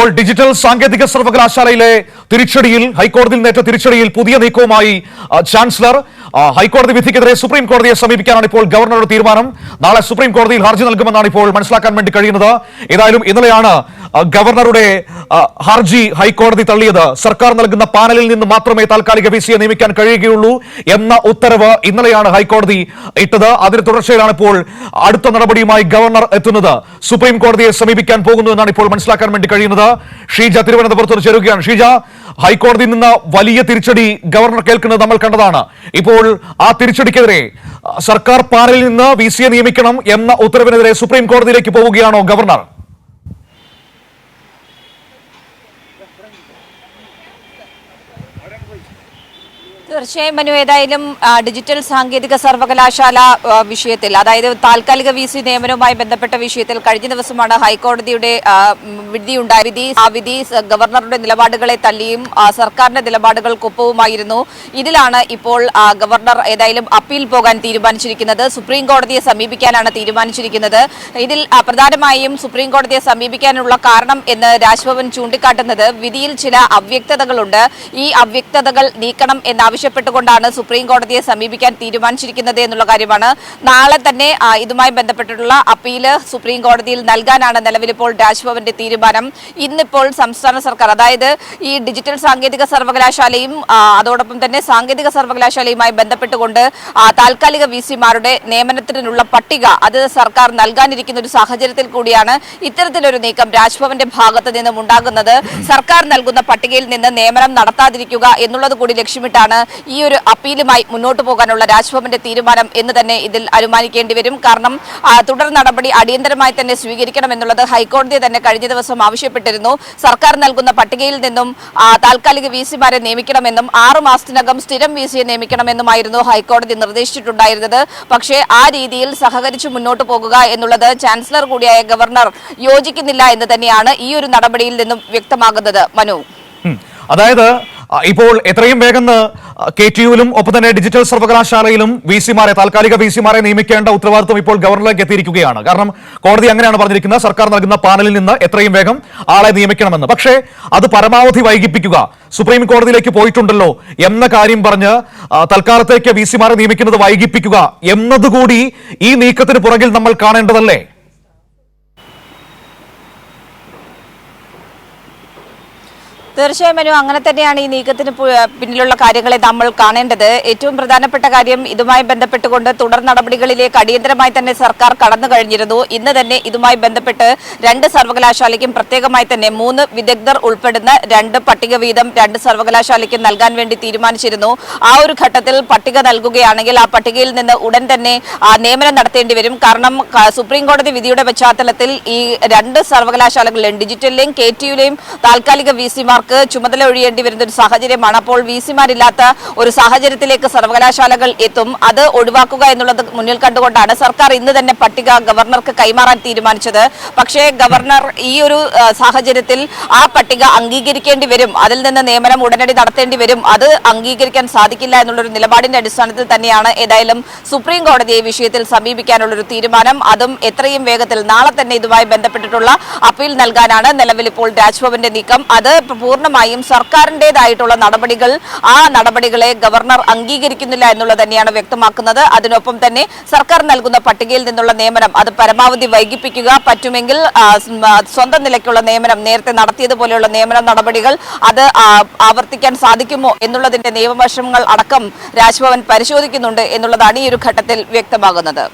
ഇപ്പോൾ ഡിജിറ്റൽ സാങ്കേതിക സർവകലാശാലയിലെ തിരിച്ചടിയിൽ ഹൈക്കോടതിയിൽ നേറ്റ തിരിച്ചടിയിൽ പുതിയ നീക്കവുമായി ചാൻസലർ ഹൈക്കോടതി വിധിക്കെതിരെ സുപ്രീം കോടതിയെ സമീപിക്കാനാണ് ഇപ്പോൾ ഗവർണറുടെ തീരുമാനം. നാളെ സുപ്രീം കോടതിയിൽ ഹർജി നൽകുമെന്നാണ് ഇപ്പോൾ മനസ്സിലാക്കാൻ വേണ്ടി കഴിയുന്നത്. ഏതായാലും ഇന്നലെയാണ് ഗവർണറുടെ ഹർജി ഹൈക്കോടതി തള്ളിയത്. സർക്കാർ നൽകുന്ന പാനലിൽ നിന്ന് മാത്രമേ താൽക്കാലിക വി സിയെ നിയമിക്കാൻ കഴിയുകയുള്ളൂ എന്ന ഉത്തരവ് ഇന്നലെയാണ് ഹൈക്കോടതി ഇട്ടത്. അതിന് തുടർച്ചയിലാണ് ഇപ്പോൾ അടുത്ത നടപടിയുമായി ഗവർണർ എത്തുന്നത്. സുപ്രീം കോടതിയെ സമീപിക്കാൻ പോകുന്നു എന്നാണ് ഇപ്പോൾ മനസ്സിലാക്കാൻ വേണ്ടി കഴിയുന്നത്. ഷീജ തിരുവനന്തപുരത്ത് ചേരുകയാണ്. ഷീജ ഹൈക്കോടതിയിൽ നിന്ന് വലിയ തിരിച്ചടി ഗവർണർ കേൾക്കുന്നത് നമ്മൾ കണ്ടതാണ്. ഇപ്പോൾ ആ തിരിച്ചടിക്കെതിരെ സർക്കാർ പാനലിൽ നിന്ന് വി സിയെ നിയമിക്കണം എന്ന ഉത്തരവിനെതിരെ സുപ്രീം കോടതിയിലേക്ക് പോവുകയാണോ ഗവർണർ? തീർച്ചയായും മനു ഏതായാലും ഡിജിറ്റൽ സാങ്കേതിക സർവകലാശാല വിഷയത്തിൽ അതായത് താൽക്കാലിക വി സി നിയമനവുമായി ബന്ധപ്പെട്ട വിഷയത്തിൽ കഴിഞ്ഞ ദിവസമാണ് ഹൈക്കോടതിയുടെ വിധിയുണ്ടായ വിധി ആ വിധി ഗവർണറുടെ നിലപാടുകളെ തള്ളിയും സർക്കാരിന്റെ നിലപാടുകൾക്കൊപ്പവുമായിരുന്നു. ഇതിലാണ് ഇപ്പോൾ ഗവർണർ ഏതായാലും അപ്പീൽ പോകാൻ തീരുമാനിച്ചിരിക്കുന്നത്. സുപ്രീം കോടതിയെ സമീപിക്കാനാണ് തീരുമാനിച്ചിരിക്കുന്നത്. ഇതിൽ പ്രധാനമായും സുപ്രീം കോടതിയെ സമീപിക്കാനുള്ള കാരണം എന്ന് രാജ്ഭവൻ ചൂണ്ടിക്കാട്ടുന്നത് വിധിയിൽ ചില അവ്യക്തതകളുണ്ട്. ഈ അവ്യക്തതകൾ നീക്കണം എന്നാവശ്യപ്പെട്ടുകൊണ്ടാണ് സുപ്രീം കോടതിയെ സമീപിക്കാൻ തീരുമാനിച്ചിരിക്കുന്നത് എന്നുള്ള കാര്യമാണ്. നാളെ തന്നെ ഇതുമായി ബന്ധപ്പെട്ടിട്ടുള്ള അപ്പീൽ സുപ്രീം കോടതിയിൽ നൽകാനാണ് നിലവിലിപ്പോൾ രാജ്ഭവന്റെ തീരുമാനം. ഇന്നിപ്പോൾ സംസ്ഥാന സർക്കാർ അതായത് ഈ ഡിജിറ്റൽ സാങ്കേതിക സർവകലാശാലയും അതോടൊപ്പം തന്നെ സാങ്കേതിക സർവകലാശാലയുമായി ബന്ധപ്പെട്ടുകൊണ്ട് താൽക്കാലിക വി സിമാരുടെ നിയമനത്തിനുള്ള പട്ടിക അത് സർക്കാർ നൽകാനിരിക്കുന്ന ഒരു സാഹചര്യത്തിൽ കൂടിയാണ് ഇത്തരത്തിലൊരു നീക്കം രാജ്ഭവന്റെ ഭാഗത്ത് നിന്നും ഉണ്ടാകുന്നത്. സർക്കാർ നൽകുന്ന പട്ടികയിൽ നിന്ന് നിയമനം നടത്താതിരിക്കുക എന്നുള്ളത് കൂടി ലക്ഷ്യമിട്ടാണ് ഈ ഒരു അപ്പീലുമായി മുന്നോട്ട് പോകാനുള്ള രാജ്ഭവന്റെ തീരുമാനം എന്ന് തന്നെ ഇതിൽ അനുമാനിക്കേണ്ടി വരും. കാരണം തുടർ നടപടി അടിയന്തരമായി തന്നെ സ്വീകരിക്കണം എന്നുള്ളത് ഹൈക്കോടതി തന്നെ കഴിഞ്ഞ ദിവസം ആവശ്യപ്പെട്ടിരുന്നു. സർക്കാർ നൽകുന്ന പട്ടികയിൽ നിന്നും താൽക്കാലിക വി സിമാരെ നിയമിക്കണമെന്നും ആറു മാസത്തിനകം സ്ഥിരം വി സിയെ നിയമിക്കണമെന്നുമായിരുന്നു ഹൈക്കോടതി നിർദ്ദേശിച്ചിട്ടുണ്ടായിരുന്നത്. പക്ഷേ ആ രീതിയിൽ സഹകരിച്ച് മുന്നോട്ട് പോകുക എന്നുള്ളത് ചാൻസലർ കൂടിയായ ഗവർണർ യോജിക്കുന്നില്ല എന്ന് തന്നെയാണ് ഈ ഒരു നടപടിയിൽ നിന്നും വ്യക്തമാകുന്നത്. മനു. അതായത് ഇപ്പോൾ എത്രയും വേഗം കെ ടി യുവിലും ഒപ്പം തന്നെ ഡിജിറ്റൽ സർവകലാശാലയിലും വി സിമാരെ താൽക്കാലിക വി സിമാരെ നിയമിക്കേണ്ട ഉത്തരവാദിത്വം ഇപ്പോൾ ഗവർണറിലേക്ക് എത്തിയിരിക്കുകയാണ്. കാരണം കോടതി അങ്ങനെയാണ് പറഞ്ഞിരിക്കുന്നത്. സർക്കാർ നൽകുന്ന പാനലിൽ നിന്ന് എത്രയും വേഗം ആളെ നിയമിക്കണമെന്ന്. പക്ഷേ അത് പരമാവധി വൈകിപ്പിക്കുക. സുപ്രീം കോടതിയിലേക്ക് പോയിട്ടുണ്ടല്ലോ എന്ന കാര്യം പറഞ്ഞ് തൽക്കാലത്തേക്ക് വി സിമാരെ നിയമിക്കുന്നത് വൈകിപ്പിക്കുക എന്നതുകൂടി ഈ നീക്കത്തിന് പുറകിൽ നമ്മൾ കാണേണ്ടതല്ലേ? തീർച്ചയായും മനു അങ്ങനെ തന്നെയാണ് ഈ നീക്കത്തിന് പിന്നിലുള്ള കാര്യങ്ങളെ നമ്മൾ കാണേണ്ടത്. ഏറ്റവും പ്രധാനപ്പെട്ട കാര്യം ഇതുമായി ബന്ധപ്പെട്ടുകൊണ്ട് തുടർ നടപടികളിലേക്ക് അടിയന്തരമായി തന്നെ സർക്കാർ കടന്നു കഴിഞ്ഞിരുന്നു. ഇന്ന് തന്നെ ഇതുമായി ബന്ധപ്പെട്ട് രണ്ട് സർവകലാശാലയ്ക്കും പ്രത്യേകമായി തന്നെ മൂന്ന് വിദഗ്ധർ ഉൾപ്പെടുന്ന രണ്ട് പട്ടിക വീതം രണ്ട് സർവകലാശാലയ്ക്കും നൽകാൻ വേണ്ടി തീരുമാനിച്ചിരുന്നു. ആ ഒരു ഘട്ടത്തിൽ പട്ടിക നൽകുകയാണെങ്കിൽ ആ പട്ടികയിൽ നിന്ന് ഉടൻ തന്നെ നിയമനം നടത്തേണ്ടി വരും. കാരണം സുപ്രീം കോടതി വിധിയുടെ പശ്ചാത്തലത്തിൽ ഈ രണ്ട് സർവകലാശാലകളിലും ഡിജിറ്റലിലെയും കെ ടിയുലെയും താൽക്കാലിക വി സിമാർക്ക് ചുമതല ഒഴിയേണ്ടി വരുന്ന ഒരു സാഹചര്യമാണ്. അപ്പോൾ വി സിമാരില്ലാത്ത ഒരു സാഹചര്യത്തിലേക്ക് സർവകലാശാലകൾ എത്തും. അത് ഒഴിവാക്കുക എന്നുള്ളത് മുന്നിൽ കണ്ടുകൊണ്ടാണ് സർക്കാർ ഇന്ന് തന്നെ പട്ടിക ഗവർണർക്ക് കൈമാറാൻ തീരുമാനിച്ചത്. പക്ഷേ ഗവർണർ ഈ ഒരു സാഹചര്യത്തിൽ ആ പട്ടിക അംഗീകരിക്കേണ്ടി വരും. അതിൽ നിന്ന് നിയമനം ഉടനടി നടത്തേണ്ടി വരും. അത് അംഗീകരിക്കാൻ സാധിക്കില്ല എന്നുള്ളൊരു നിലപാടിന്റെ അടിസ്ഥാനത്തിൽ തന്നെയാണ് ഏതായാലും സുപ്രീം കോടതിയെ വിഷയത്തിൽ സമീപിക്കാനുള്ളൊരു തീരുമാനം. അതും എത്രയും വേഗത്തിൽ നാളെ തന്നെ ഇതുമായി ബന്ധപ്പെട്ടിട്ടുള്ള അപ്പീൽ നൽകാനാണ് നിലവിൽ ഇപ്പോൾ രാജ്ഭവന്റെ നീക്കം. അത് പൂർണമായും സർക്കാരിന്റേതായിട്ടുള്ള നടപടികൾ ആ നടപടികളെ ഗവർണർ അംഗീകരിക്കുന്നില്ല എന്നുള്ളത് തന്നെയാണ് വ്യക്തമാക്കുന്നത്. അതിനൊപ്പം തന്നെ സർക്കാർ നൽകുന്ന പട്ടികയിൽ നിന്നുള്ള നിയമനം അത് പരമാവധി വൈകിപ്പിക്കുക പറ്റുമെങ്കിൽ സ്വന്തം നിലയ്ക്കുള്ള നിയമനം നേരത്തെ നടത്തിയതുപോലെയുള്ള നിയമന നടപടികൾ അത് ആവർത്തിക്കാൻ സാധിക്കുമോ എന്നുള്ളതിന്റെ നിയമവശങ്ങൾ അടക്കം രാജ്ഭവൻ പരിശോധിക്കുന്നുണ്ട് എന്നുള്ളതാണ് ഈ ഒരു ഘട്ടത്തിൽ വ്യക്തമാകുന്നത്.